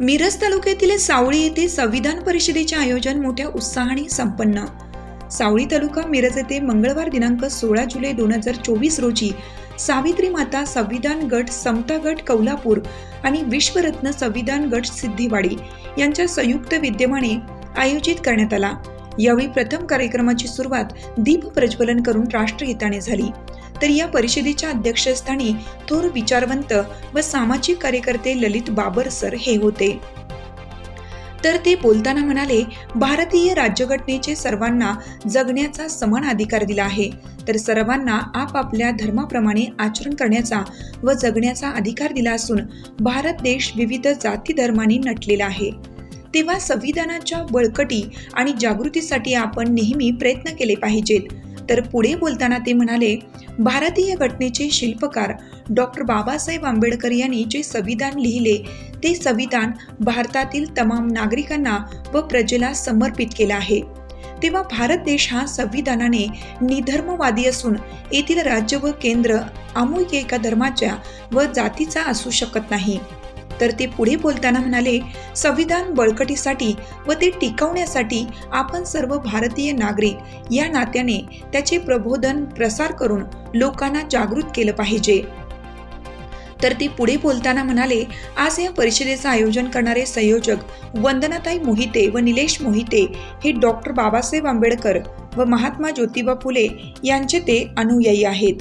मिरज तालुक्यातील सावळी येथे संविधान परिषदेचे आयोजन मोठ्या उत्साहाने संपन्न. सावळी तालुका मिरज येथे मंगळवार दिनांक सोळा जुलै दोन हजार चोवीस रोजी सावित्री माता संविधान गट समता गट कौलापूर आणि विश्वरत्न संविधान गट सिद्धिवाडी यांच्या संयुक्त विद्यमाने आयोजित करण्यात आला. यावेळी प्रथम कार्यक्रमाची सुरुवात दीप प्रज्वलन करून राष्ट्रगीताने झाली. तर या परिषदेच्या अध्यक्षस्थानी थोर विचारवंत व सामाजिक कार्यकर्ते ललित बाबर सर हे होते. तर ते बोलताना म्हणाले भारतीय राज्यघटनेचे सर्वांना जगण्याचा समान अधिकार दिला आहे. तर सर्वांना आपापल्या धर्माप्रमाणे आचरण करण्याचा व जगण्याचा अधिकार दिला असून भारत देश विविध जाती धर्मांनी नटलेला आहे. तेव्हा संविधानाच्या बळकटी आणि जागृतीसाठी आपण नेहमी प्रयत्न केले पाहिजेत. तर पुढे बोलताना ते म्हणाले भारतीय घटनेचे शिल्पकार डॉक्टर बाबासाहेब आंबेडकर यांनी जे संविधान लिहिले ते संविधान भारतातील तमाम नागरिकांना व प्रजेला समर्पित केलं आहे. तेव्हा भारत देश हा संविधानाने निधर्मवादी असून येथील राज्य व केंद्र अमूल्य एका धर्माच्या व जातीचा असू शकत नाही. तर ते पुढे बोलताना म्हणाले संविधान बळकटीसाठी व ते टिकवण्यासाठी आपण सर्व भारतीय नागरिक या नात्याने त्याचे प्रबोधन प्रसार करून लोकांना जागृत केलं पाहिजे. तर ती पुढे बोलताना म्हणाले आज या परिषदेचं आयोजन करणारे संयोजक वंदनाताई मोहिते व निलेश मोहिते हे डॉक्टर बाबासाहेब आंबेडकर व महात्मा ज्योतिबा फुले यांचे ते अनुयायी आहेत.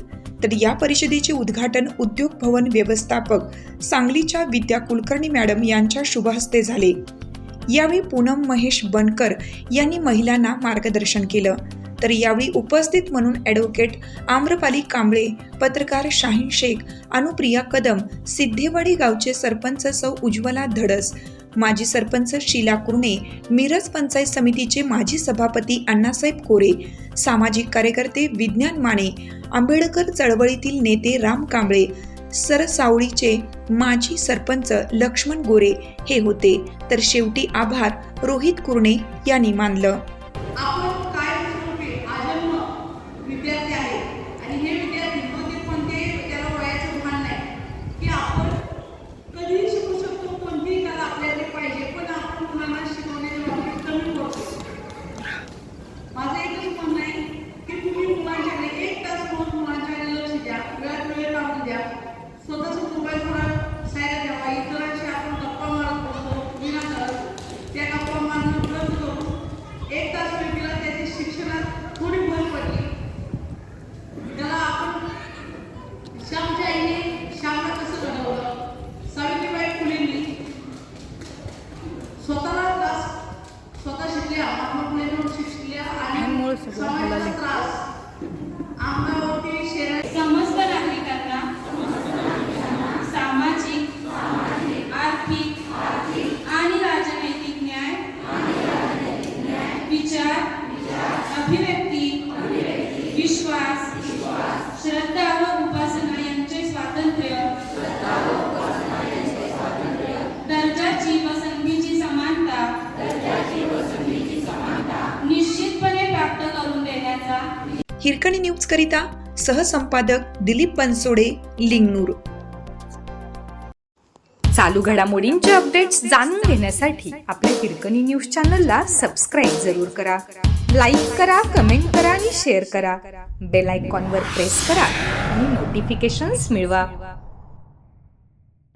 तर या परिषदेचे उद्घाटन उद्योग भवन व्यवस्थापक सांगलीच्या विद्या कुलकर्णी मॅडम यांच्या शुभहस्ते झाले. यावेळी पूनम महेश बनकर यांनी महिलांना मार्गदर्शन केलं. तर यावेळी उपस्थित म्हणून ॲडव्होकेट आम्रपाली कांबळे पत्रकार शाहीन शेख अनुप्रिया कदम सिद्धेवाडी गावचे सरपंच सौ उज्ज्वला धडस माजी सरपंच शीला कुर्णे मिरज पंचायत समितीचे माजी सभापती अण्णासाहेब कोरे सामाजिक कार्यकर्ते विज्ञान माने आंबेडकर चळवळीतील नेते राम कांबळे सरसावळीचे माजी सरपंच लक्ष्मण गोरे हे होते. तर शेवटी आभार रोहित कुर्णे यांनी मानलं. शिकल्या आणि समाजाचा त्रास. समस्त नागरिकांना सामाजिक आर्थिक आणि राजनैतिक न्याय विचार अभिव्यक्ती विश्वास श्रद्धा व उपासना यांचे स्वातंत्र्य हिरकणी न्यूज करिता सहसंपादक दिलीप बनसोडे लिंगनूर. चालू घडामोडींचे अपडेट्स जाणून घेण्यासाठी आपल्या हिरकणी न्यूज चॅनलला सबस्क्राईब जरूर करा. लाईक करा कमेंट करा आणि शेअर करा. बेल आयकॉनवर प्रेस करा आणि नोटिफिकेशन्स मिळवा.